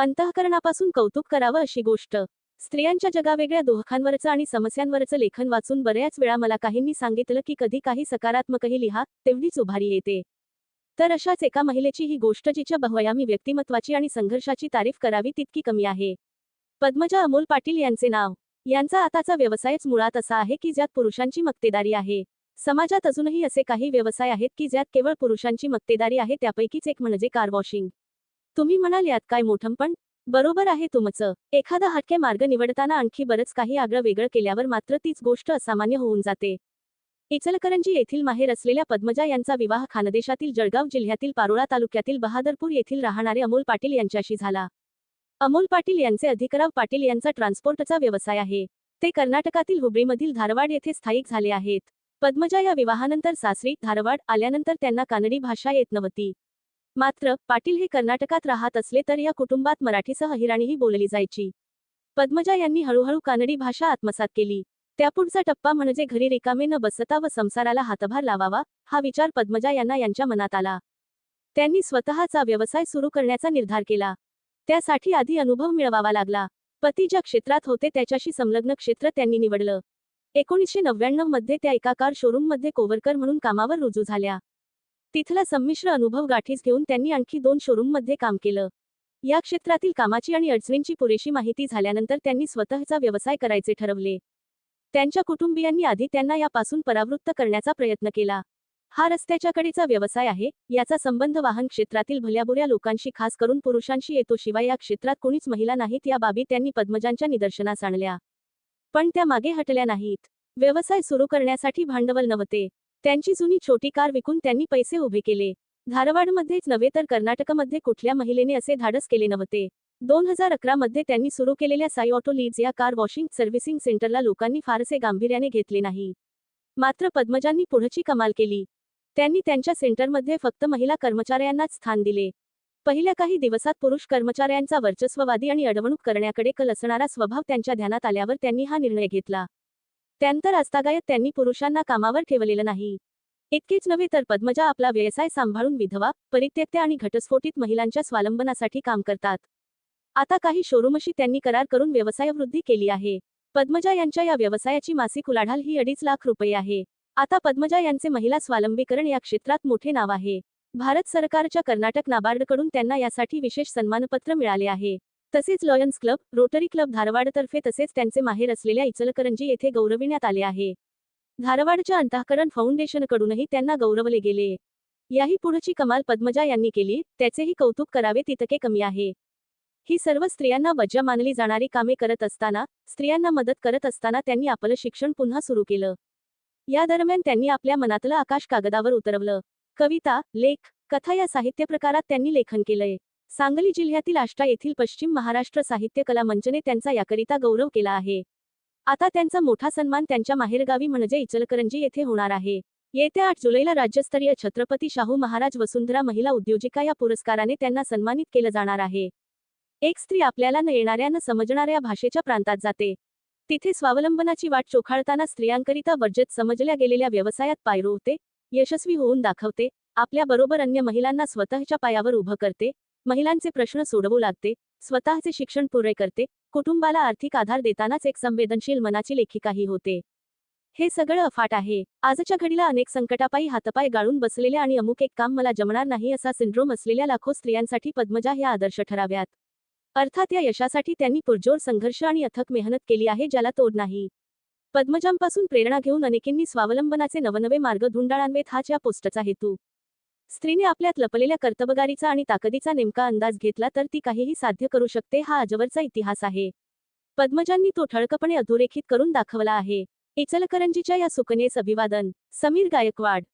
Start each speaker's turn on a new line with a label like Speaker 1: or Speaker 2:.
Speaker 1: अंतःकरणापासून कौतुक करावं अशी गोष्ट. स्त्रियांच्या जगावेगळ्या दोहखांवरचं आणि समस्यांवरचं लेखन वाचून बऱ्याच वेळा मला काहींनी सांगितलं की कधी काही सकारात्मकही लिहा तेवढीच उभारी येते. तर अशाच एका महिलेची ही गोष्ट जिच्या बहुआयामी व्यक्तिमत्वाची आणि संघर्षाची तारीफ करावी तितकी कमी आहे. पद्मजा अमोल पाटील यांचे नाव. यांचा आताचा व्यवसायच मुळात असा आहे की ज्यात पुरुषांची मक्तेदारी आहे. समाजात अजूनही असे काही व्यवसाय आहेत की ज्यात केवळ पुरुषांची मक्तेदारी आहे त्यापैकीच एक म्हणजे कार वॉशिंग. तुम्ही म्हणाल यात काय मोठं पण बरोबर आहे तुमचं. एखादा हटके मार्ग निवडताना आणखी बरंच काही आग्रह वेगळं केल्यावर मात्र तीच गोष्ट असामान्य होऊन जाते. इचलकरंजी येथील माहेर असलेल्या पद्मजा यांचा विवाह खानदेशातील जळगाव जिल्ह्यातील पारोळा तालुक्यातील बहादरपूर येथील राहणारे अमोल पाटील यांच्याशी झाला. अमोल पाटील यांचे अधिकराव पाटील यांचा ट्रान्सपोर्टचा व्यवसाय आहे. ते कर्नाटकातील हुबळीमधील धारवाड येथे स्थायिक झाले आहेत. पद्मजा या विवाहानंतर सासरी धारवाड आल्यानंतर त्यांना कानडी भाषा येत नव्हती. मात्र पाटील हे कर्नाटकात राहत असले तर या कुटुंबात मराठीसह हिराणीही बोलली जायची. पद्मजा यांनी हळूहळू कानडी भाषा आत्मसात केली. त्यापुढचा टप्पा म्हणजे घरी रिकामे न बसता व संसाराला हातभार लावावा हा विचार पद्मजा यांना यांच्या मनात आला. त्यांनी स्वतःचा व्यवसाय सुरू करण्याचा निर्धार केला. त्यासाठी आधी अनुभव मिळवावा लागला. पती ज्या क्षेत्रात होते त्याच्याशी संलग्न क्षेत्र त्यांनी निवडलं. एकोणीसशे नव्याण्णवमध्ये त्या एका कार शोरूममध्ये म्हणून कामावर रुजू झाल्या. तिथला संमिश्र अनुभव गाठीस घेऊन त्यांनी आणखी दोन शोरूममध्ये काम केलं. या क्षेत्रातील कामाची आणि अडचणींची पुरेशी माहिती झाल्यानंतर त्यांनी स्वतःचा व्यवसाय करायचे ठरवले. त्यांच्या कुटुंबियांनी आधी त्यांना यापासून परावृत्त करण्याचा प्रयत्न केला. हा रस्त्याच्या कडेचा व्यवसाय आहे याचा संबंध वाहन क्षेत्रातील भल्याबुऱ्या लोकांशी खास करून पुरुषांशी येतो शिवाय या क्षेत्रात कोणीच महिला नाहीत या बाबी त्यांनी पद्मजांच्या निदर्शनास आणल्या. पण त्या मागे हटल्या नाहीत. व्यवसाय सुरू करण्यासाठी भांडवल नव्हते. त्यांची जुनी छोटी कार विकून त्यांनी पैसे उभे केले. धारवाडमध्येच नव्हे तर कर्नाटकमध्ये कुठल्या महिलेने असे धाडस केले नव्हते. दोन हजार अकरा मध्ये त्यांनी सुरू केलेल्या साई ऑटो लीड्स या कार वॉशिंग सर्व्हिसिंग सेंटरला लोकांनी फारसे गांभीर्याने घेतले नाही. मात्र पद्मजांनी पुढची कमाल केली. त्यांनी त्यांच्या सेंटरमध्ये फक्त महिला कर्मचाऱ्यांनाच स्थान दिले. पहिल्या काही दिवसात पुरुष कर्मचाऱ्यांचा वर्चस्ववादी आणि अडवणूक करण्याकडे कल असणारा स्वभाव त्यांच्या ध्यानात आल्यावर त्यांनी हा निर्णय घेतला. त्यानंतर आजतागायत त्यांनी पुरुषांना कामावर ठेवलेलं नाही. इतकेच नव्हे तर पद्मजा आपला व्यवसाय सांभाळून विधवा परित्यक्त्या आणि घटस्फोटित महिलांच्या स्वावलंबनासाठी काम करतात. आता काही शोरूमशी त्यांनी करार करून व्यवसायवृद्धी केली आहे. पद्मजा यांच्या या व्यवसायाची मासिक उलाढाल ही अडीच लाख रुपये आहे. आता पद्मजा यांचे महिला स्वावलंबीकरण या क्षेत्रात मोठे नाव आहे. भारत सरकारच्या कर्नाटक नाबार्डकडून त्यांना यासाठी विशेष सन्मानपत्र मिळाले आहे. तसेच लॉयन्स क्लब रोटरी क्लब धारवाडतर्फे तसेच त्यांचे माहेर असलेल्या इचलकरंजी येथे गौरविण्यात आले आहे. धारवाडच्या अंतःकरण फाउंडेशनकडूनही त्यांना गौरवले गेले. याही पुढची कमाल पद्मजा यांनी केली त्याचेही कौतुक करावे तितके कमी आहे. ही सर्व स्त्रियांना वज्र मानली जाणारी कामे करत असताना स्त्रियांना मदत करत असताना त्यांनी आपलं शिक्षण पुन्हा सुरू केलं. या दरम्यान त्यांनी आपल्या मनातलं आकाश कागदावर उतरवलं. कविता लेख कथा या साहित्य प्रकारात त्यांनी लेखन केलंय. सांगली जिल्ह्यातील आष्टा येथील पश्चिम महाराष्ट्र साहित्य कला मंचने त्यांचा याकरिता गौरव केला आहे. आता त्यांचा मोठा सन्मान त्यांच्या माहेरगावी म्हणजे इचलकरंजी येथे होणार आहे. येत्या आठ जुलैला राज्यस्तरीय छत्रपती शाहू महाराज वसुंधरा महिला उद्योजिका या पुरस्काराने त्यांना सन्मानित केलं जाणार आहे. एक स्त्री आपल्याला न येणाऱ्या न समजणाऱ्या भाषेच्या प्रांतात जाते. तिथे स्वावलंबनाची वाट चोखाळताना स्त्रियांकरिता वर्जित समजल्या गेलेल्या व्यवसायात पाय रोवते यशस्वी होऊन दाखवते आपल्याबरोबर अन्य महिलांना स्वतःच्या पायावर उभं करते महिलांचे प्रश्न सोडवू लागते स्वतःचे शिक्षण पुरे करते कुटुंबाला आर्थिक आधार देतानाच एक संवेदनशील मनाची लेखिकाही होते. हे सगळं अफाट आहे. आजच्या घडीला अनेक संकटापायी हातपाय गाळून बसलेले आणि अमुक एक काम मला जमणार नाही असा सिंड्रोम असलेल्या लाखो स्त्रियांसाठी पद्मजा ह्या आदर्श ठराव्यात. अर्थात या यशासाठी त्यांनी पुरजोर संघर्ष आणि अथक मेहनत केली आहे ज्याला तोड नाही. पद्मजांपासून प्रेरणा घेऊन अनेकींनी स्वावलंबनाचे नवनवे मार्ग धुंडाळांवेत हाच या पोस्टचा हेतू. स्त्रीने आपल्यात लपलेल्या कर्तबगारीचा आणि ताकदीचा नेमका अंदाज घेतला तर ती काहीही साध्य करू शकते हा अजवरचा इतिहास आहे. पद्मजांनी तो ठळकपणे अधोरेखित करून दाखवला आहे. इचलकरंजीच्या या सुकनेस अभिवादन समीर गायकवाड